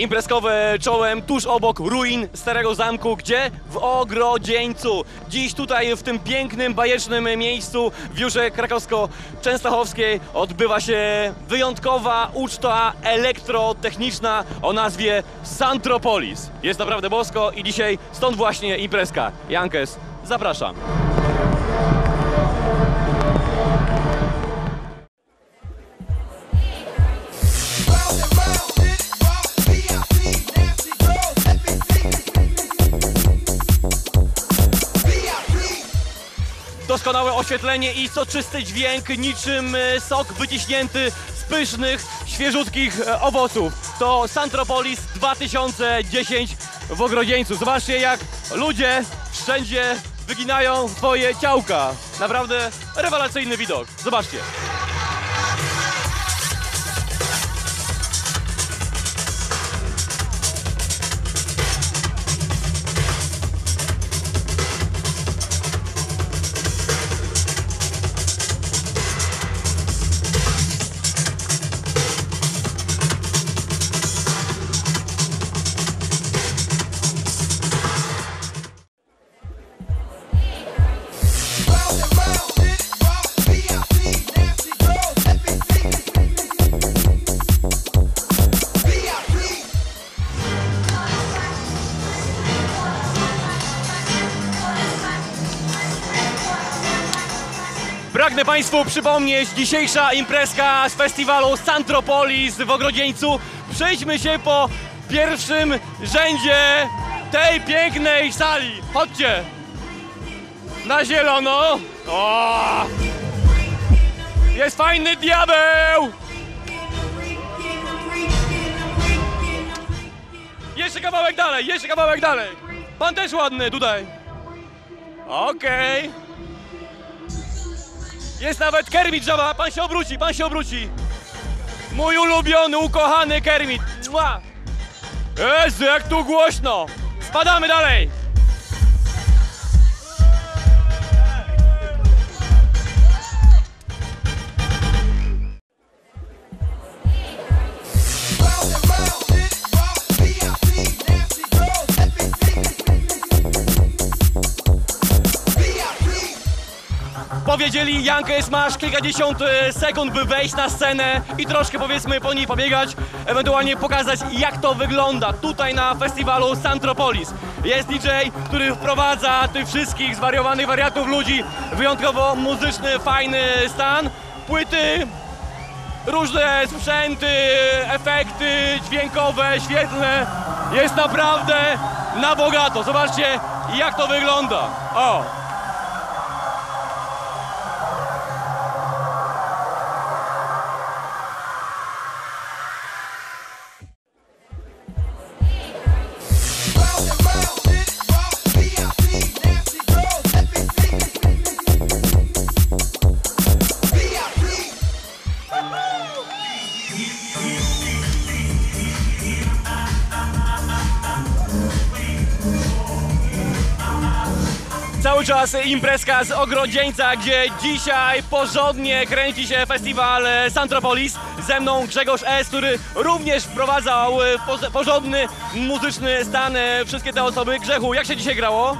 Imprezkowe czołem tuż obok ruin Starego Zamku, gdzie? W Ogrodzieńcu. Dziś tutaj w tym pięknym, bajecznym miejscu w Biurze Krakowsko-Częstochowskiej odbywa się wyjątkowa uczta elektrotechniczna o nazwie Santropolis. Jest naprawdę bosko i dzisiaj stąd właśnie imprezka. Jankes, zapraszam. Doskonałe oświetlenie i soczysty dźwięk, niczym e, sok wyciśnięty z pysznych, świeżutkich e, owoców. To Santropolis 2010 w Ogrodzieńcu. Zobaczcie, jak ludzie wszędzie wyginają swoje ciałka. Naprawdę rewelacyjny widok. Zobaczcie. Pragnę Państwu przypomnieć, dzisiejsza imprezka z festiwalu Santropolis w Ogrodzieńcu. Przejdźmy się po pierwszym rzędzie tej pięknej sali. Chodźcie! Na zielono! O! Jest fajny diabeł! Jeszcze kawałek dalej, jeszcze kawałek dalej! Pan też ładny tutaj. Okej. Jest nawet Kermit Żaba, pan się obróci, pan się obróci. Mój ulubiony, ukochany Kermit. Mua. Jezu, jak tu głośno. Spadamy dalej. Powiedzieli, Jankes, masz kilkadziesiąt e, sekund, by wejść na scenę i troszkę powiedzmy po niej pobiegać, ewentualnie pokazać jak to wygląda tutaj na festiwalu Santropolis. Jest DJ, który wprowadza tych wszystkich zwariowanych wariatów ludzi wyjątkowo muzyczny, fajny stan. Płyty, różne sprzęty, efekty dźwiękowe, świetlne. Jest naprawdę na bogato. Zobaczcie jak to wygląda. O! Cały czas imprezka z Ogrodzieńca, gdzie dzisiaj porządnie kręci się festiwal e, Santropolis. Ze mną Grzegorz S., który również wprowadzał e, porządny muzyczny stan e, wszystkie te osoby. Grzechu, jak się dzisiaj grało?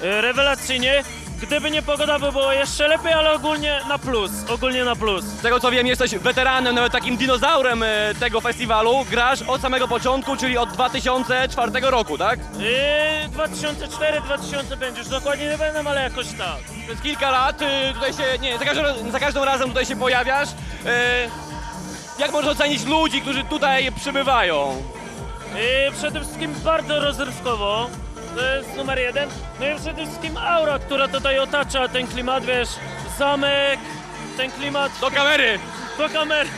Rewelacyjnie. Gdyby nie pogoda, by było jeszcze lepiej, ale ogólnie na plus. Ogólnie na plus. Z tego co wiem, jesteś weteranem, nawet takim dinozaurem e, tego festiwalu. Grasz od samego początku, czyli od 2004 roku, tak? Yy, 2004, 2005, już dokładnie nie będę, ale jakoś tak. Przez kilka lat y, tutaj się, nie, za każdym, za każdym razem tutaj się pojawiasz. Y, Jak można ocenić ludzi, którzy tutaj przybywają? Yy, przede wszystkim bardzo rozrywkowo. To jest numer jeden. No i przede wszystkim aura, która tutaj otacza ten klimat, wiesz, zamek, ten klimat Do kamery! do kamery.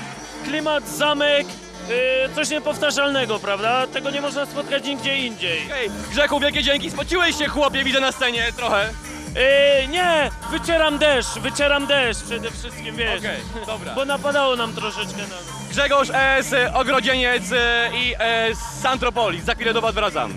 Klimat, zamek, yy, coś niepowtarzalnego, prawda? Tego nie można spotkać nigdzie indziej. Hej, Grzechu, wielkie dzięki, spociłeś się chłopie, widzę na scenie trochę. Yy, nie, wycieram deszcz, wycieram deszcz przede wszystkim, wiesz. Okej, dobra. Bo napadało nam troszeczkę na... Grzegorz S., Ogrodzieniec y, i e, Santropolis. Za chwilę do was wracam.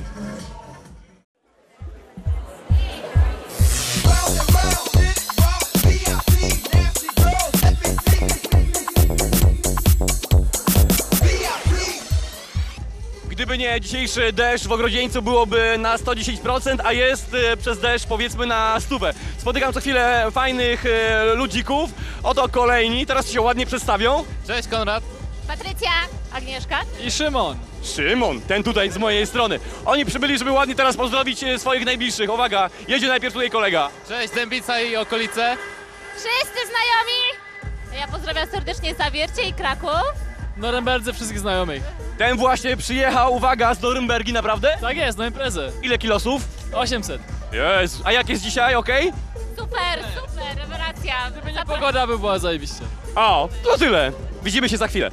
Gdyby nie dzisiejszy deszcz w Ogrodzieńcu byłoby na 110%, a jest e, przez deszcz powiedzmy na stówę. Spotykam co chwilę fajnych e, ludzików, oto kolejni, teraz się ładnie przedstawią. Cześć Konrad. Patrycja, Agnieszka. I Szymon. Szymon, ten tutaj z mojej strony. Oni przybyli, żeby ładnie teraz pozdrowić e, swoich najbliższych. Uwaga, jedzie najpierw tutaj kolega. Cześć Dębica i okolice. Wszyscy znajomi. Ja pozdrawiam serdecznie Zawiercie i Kraków. Noremberdzy wszystkich znajomych. Ten właśnie przyjechał, uwaga, z Norymbergi, naprawdę? Tak jest, na imprezę. Ile kilosów? 800. Jest. A jak jest dzisiaj, okej? Super, super, rewelacja. Zapra- Pogoda by była zajebiście. O, to tyle. Widzimy się za chwilę.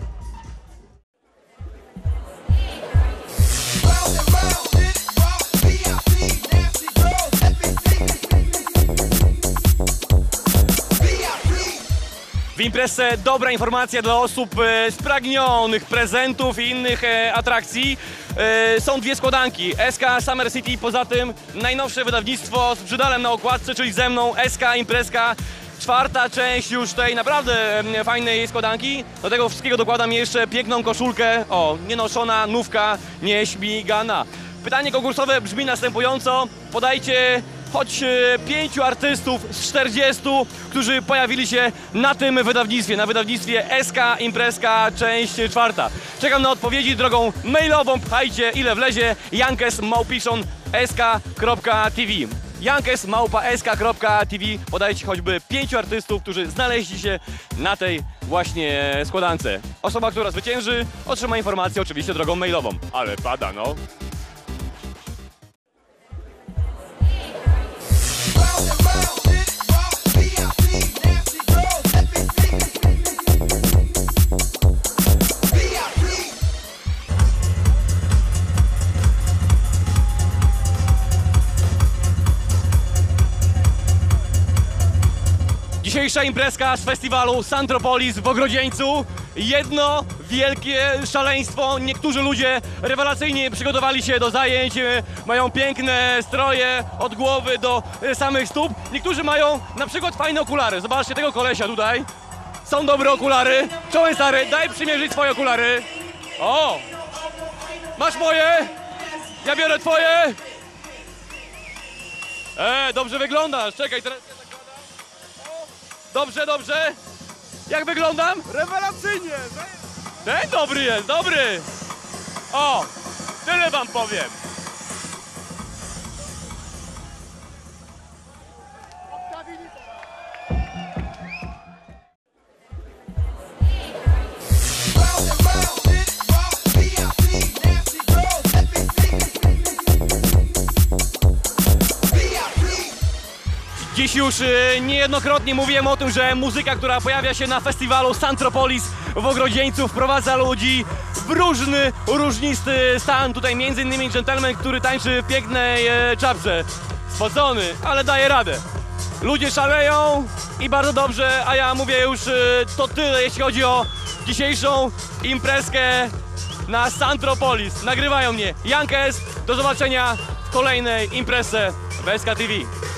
W imprezce dobra informacja dla osób e, spragnionych prezentów i innych e, atrakcji. E, są dwie składanki. SK Summer City, poza tym najnowsze wydawnictwo z brzydalem na okładce, czyli ze mną SK Imprezka. Czwarta część już tej naprawdę fajnej składanki. Do tego wszystkiego dokładam jeszcze piękną koszulkę. O, nienoszona, nówka, nieśmigana. Pytanie konkursowe brzmi następująco. Podajcie choć e, pięciu artystów z 40, którzy pojawili się na tym wydawnictwie, na wydawnictwie SK Imprezka, część czwarta. Czekam na odpowiedzi drogą mailową, pchajcie ile wlezie, jankes małpiszon sk.tv. Jankes małpa sk.tv podajcie choćby pięciu artystów, którzy znaleźli się na tej właśnie składance. Osoba, która zwycięży, otrzyma informację oczywiście drogą mailową. Ale pada no. Dzisiejsza imprezka z festiwalu Santropolis w Ogrodzieńcu. Jedno wielkie szaleństwo. Niektórzy ludzie rewelacyjnie przygotowali się do zajęć. e, Mają piękne stroje od głowy do e, samych stóp. Niektórzy mają na przykład fajne okulary. Zobaczcie tego kolesia tutaj. Są dobre okulary. Czołem stary, daj przymierzyć twoje okulary. O! Masz moje? Ja biorę twoje. E, dobrze wyglądasz. Czekaj, teraz... Dobrze, dobrze. Jak wyglądam? Rewelacyjnie! Ten dobry jest, dobry. O, tyle wam powiem. Dziś już y, niejednokrotnie mówiłem o tym, że muzyka, która pojawia się na festiwalu Santropolis w Ogrodzieńcu wprowadza ludzi w różny, różnisty stan. Tutaj między innymi gentleman, który tańczy w pięknej e, czapce. Spocony, ale daje radę. Ludzie szaleją i bardzo dobrze, a ja mówię już y, to tyle, jeśli chodzi o dzisiejszą imprezkę na Santropolis. Nagrywają mnie Jankes. Do zobaczenia w kolejnej imprezie w TV.